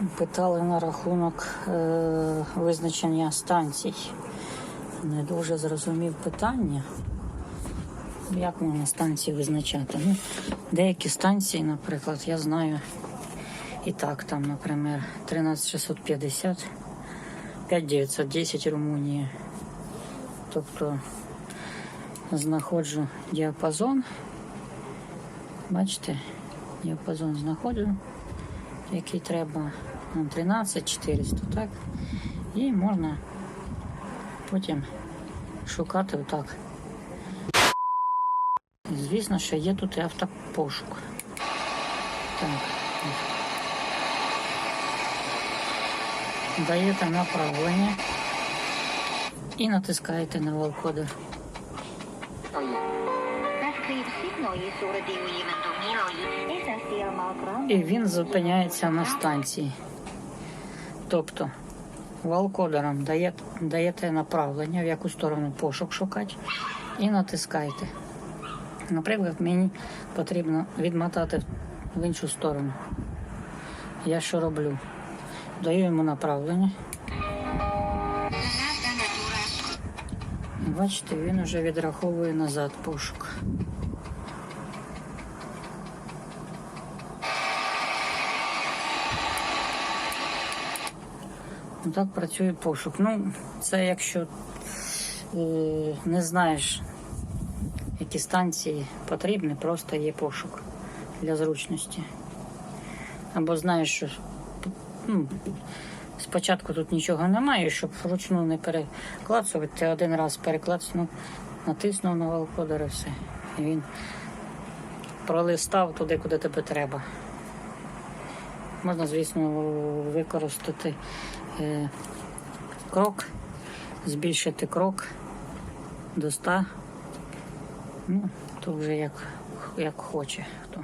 Питали на рахунок е, визначення станцій. Не дуже зрозумів питання. Як можна станції визначати? Ну, деякі станції, наприклад, я знаю і так, там, наприклад, 13650, 5910 Румунія. Тобто знаходжу діапазон. Бачите, діапазон знаходжу, який треба нам 13400, так? І можна потім шукати отак. Звісно, що є тут і автопошук. Так. Даєте направлення і натискаєте на валкодер. Beskriv signalljus ordet i dominalljus. Essentieel malkram. І він зупиняється на станції. Тобто валкодером дає, даєте направлення, в яку сторону пошук шукати, і натискаєте. Наприклад, мені потрібно відмотати в іншу сторону. Я що роблю? Даю йому направлення. Бачите, він вже відраховує назад пошук. Так працює пошук. Ну, це якщо е, не знаєш, які станції потрібні, просто є пошук для зручності. Або знаєш, що ну, спочатку тут нічого немає, щоб вручну не переклацувати, ти один раз переклацнув, натиснув на валкодер і все. І він пролистав туди, куди тебе треба. Можна, звісно, використати е, крок, збільшити крок до 100. Ну, то вже як, як хоче хто.